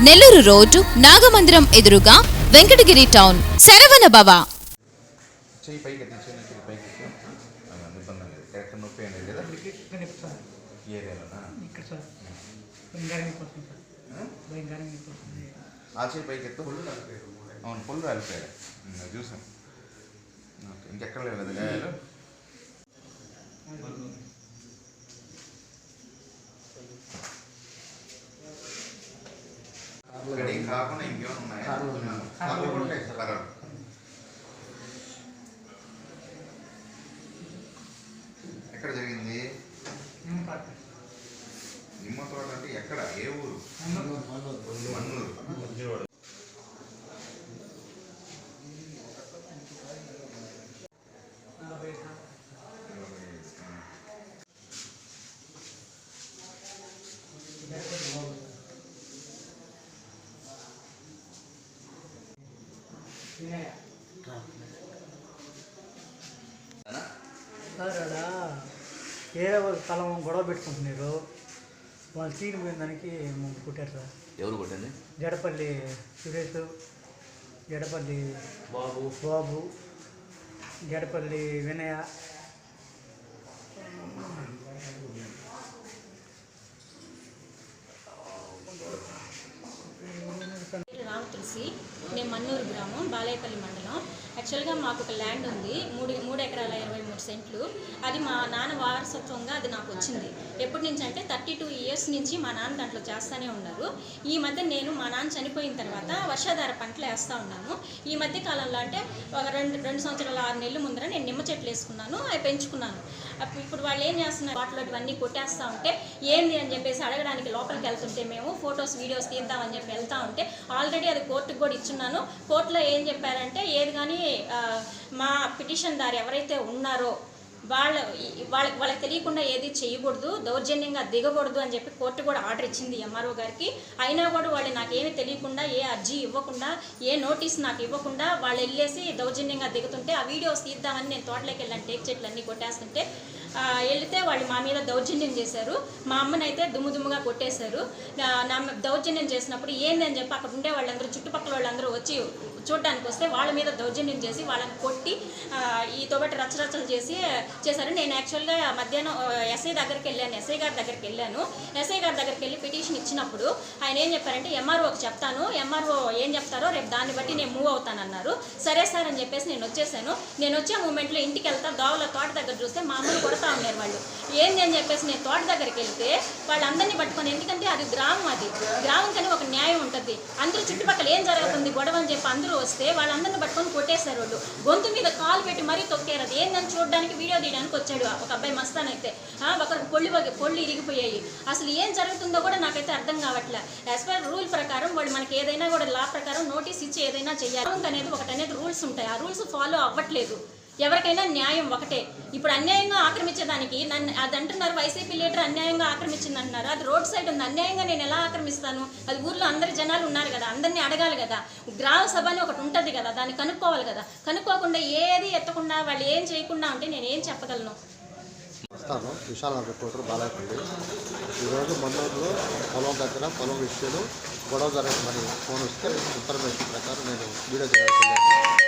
Nellore road Nagamandiram ఎదురుగా Venkatagiri town. Saravana భవ. పైకి ఎత్తి ఎత్తు. అలా ఇబ్బంది లేదు కరెక్ట్ నొప్పి అనేది లేదా ఇక్కడ నొప్పి సార్ ఈ ఏరియాలోనా ఇక్కడ సార్ భయంకరంగా నొప్పి వస్తుంది సార్ భయంకరంగా నొప్పి వస్తుంది ఆ చెయ్యి పైకి ఎత్తు అవును పుల్లు రాలిపోయారు ఉమ్, అది చూసాం ఓకే ఇంకెక్కడ లేవు కాకుండా ఇంకేమైనా ఉన్నాయా కర్రలు కూడా ఉంటాయి సార్, కర్రలు ఎక్కడ జరిగింది నిమ్మ తోట అంటే ఎక్కడ ఏ ఊరు మన్నూరు నలభై సార్ ఆ. వినయ సార్ ఆడ వేరే వాళ్ళు స్థలం గొడవ పెట్టుకుంటున్నారు. వాళ్ళు తీని పోయిన దానికి కుట్టారు సార్ ఎవరు కొట్టింది? జడపల్లి సురేష్ జడపల్లి బాబు. బాబు జడపల్లి వినయ. వచ్చేసి నేను మన్నూరు గ్రామం బాలేపల్లి మండలం. యాక్చువల్గా మాకు ఒక ల్యాండ్ ఉంది మూడు మూడు ఎకరాల ఇరవై మూడు సెంట్లు. అది మా నాన్న వారసత్వంగా అది నాకు వచ్చింది. ఎప్పటి నుంచి అంటే థర్టీ టూ ఇయర్స్ నుంచి మా నాన్న దాంట్లో చేస్తూనే ఉన్నారు. ఈ మధ్య నేను మా నాన్న చనిపోయిన తర్వాత వర్షాధార పంటలు వేస్తూ ఉన్నాను ఈ మధ్య కాలంలో అంటే ఒక రెండు రెండు సంవత్సరాల ఆరు నెలల ముందర నేను నిమ్మ చెట్లు వేసుకున్నాను అవి పెంచుకున్నాను. అప్పుడు ఇప్పుడు వాళ్ళు ఏం చేస్తున్నారు? వాటిలో ఇవన్నీ కొట్టేస్తూ ఉంటే ఏంది? అని చెప్పేసి అడగడానికి లోపలికి వెళ్తుంటే మేము ఫొటోస్ వీడియోస్ తీద్దామని చెప్పి వెళ్తా ఉంటే ఆల్రెడీ అది కోర్టుకు కూడా ఇచ్చున్నాను. కోర్టులో ఏం చెప్పారంటే ఏది కానీ మా పిటిషన్ దారు ఎవరైతే ఉన్నారో వాళ్ళ వాళ్ళకి వాళ్ళకి తెలియకుండా ఏది చేయకూడదు దౌర్జన్యంగా దిగకూడదు అని చెప్పి కోర్టు కూడా ఆర్డర్ ఇచ్చింది ఎంఆర్ఓ గారికి. అయినా కూడా వాళ్ళు నాకేమీ తెలియకుండా ఏ అర్జీ ఇవ్వకుండా ఏ నోటీస్ నాకు ఇవ్వకుండా వాళ్ళు వెళ్ళేసి దౌర్జన్యంగా దిగుతుంటే ఆ వీడియోస్ తీద్దామని నేను తోటలోకి వెళ్ళాను టేక్ చెట్లు అన్నీ కొట్టేస్తుంటే వెళితే వాళ్ళు మా మీద దౌర్జన్యం చేశారు. మా అమ్మనైతే దుమ్ము దుమ్ముగా కొట్టేశారు. నా- దౌర్జన్యం చేసినప్పుడు ఏందని చెప్పి అక్కడ ఉండే వాళ్ళందరూ చుట్టుపక్కల వాళ్ళందరూ వచ్చి చూడడానికి వస్తే వాళ్ళ మీద దౌర్జన్యం చేసి వాళ్ళని కొట్టి ఈ తోబట్టి రచరచలు చేసి చేశారు. నేను యాక్చువల్గా మధ్యాహ్నం ఎస్ఐ దగ్గరికి వెళ్ళాను. ఎస్ఐ గారి దగ్గరికి వెళ్ళాను. ఎస్ఐ గారి దగ్గరికి వెళ్ళి పిటిషన్ ఇచ్చినప్పుడు ఆయన ఏం చెప్పారంటే ఎంఆర్ఓకి చెప్తాను. ఎంఆర్ఓ ఏం చెప్తారో రేపు దాన్ని బట్టి నేను మూవ్ అవుతానన్నారు. సరే సార్ అని చెప్పేసి నేను వచ్చేసాను. నేను వచ్చే మూమెంట్లో ఇంటికి వెళ్తా దోవల తోట దగ్గర చూస్తే మా అమ్మని కొడతా ఉన్నారు వాళ్ళు. ఏంది అని చెప్పేసి నేను తోట దగ్గరికి వెళ్తే వాళ్ళందరినీ పట్టుకొని ఎందుకంటే అది గ్రామం అది. గ్రామం కానీ ఒక న్యాయం ఉంటుంది. అందరూ చుట్టుపక్కల ఏం జరుగుతుంది గొడవ అని చెప్పి అందరూ వస్తే వాళ్ళందరిని పట్టుకొని కొట్టేశారు వాళ్ళు. గొంతు మీద కాలు పెట్టి మరీ తొక్కారు. అది ఏందని చూడడానికి వీడియో తీయడానికి వచ్చాడు ఒక అబ్బాయి మస్తాన్ అయితే ఆ, పొళ్ళు పొళ్ళు ఇరిగిపోయాయి. అసలు ఏం జరుగుతుందో కూడా నాకైతే అర్థం కావట్లే. యాజ్ పర్ రూల్ ప్రకారం వాళ్ళు మనకి ఏదైనా కూడా లా ప్రకారం నోటీస్ ఇచ్చి ఏదైనా చేయాలి అనేది ఒకటి అనేది రూల్స్ ఉంటాయి. ఆ రూల్స్ ఫాలో అవ్వట్లేదు. ఎవరికైనా న్యాయం ఒకటే. ఇప్పుడు అన్యాయంగా ఆక్రమించేదానికి నన్ను అది అంటున్నారు వైసీపీ లీడర్ అన్యాయంగా ఆక్రమించింది అంటున్నారు అది రోడ్ సైడ్ ఉంది. అన్యాయంగా నేను ఎలా ఆక్రమిస్తాను? అది ఊర్లో అందరి జనాలు ఉన్నారు కదా అందరినీ అడగాలి కదా. గ్రామ సభ అని ఒకటి ఉంటుంది కదా దాన్ని కనుక్కోవాలి కదా. కనుక్కోకుండా ఏది ఎత్తకుండా వాళ్ళు ఏం చేయకుండా ఉంటే నేను ఏం చెప్పగలను? వస్తాను విశాల రిపోర్టర్ బాలాపల్లి ఈరోజు మన్నూరులో పొలం దగ్గర పొలం విషయంలో గొడవ జరగమని ఫోన్ వస్తే ఇన్ఫర్మేషన్ ప్రకారం నేను వీడియో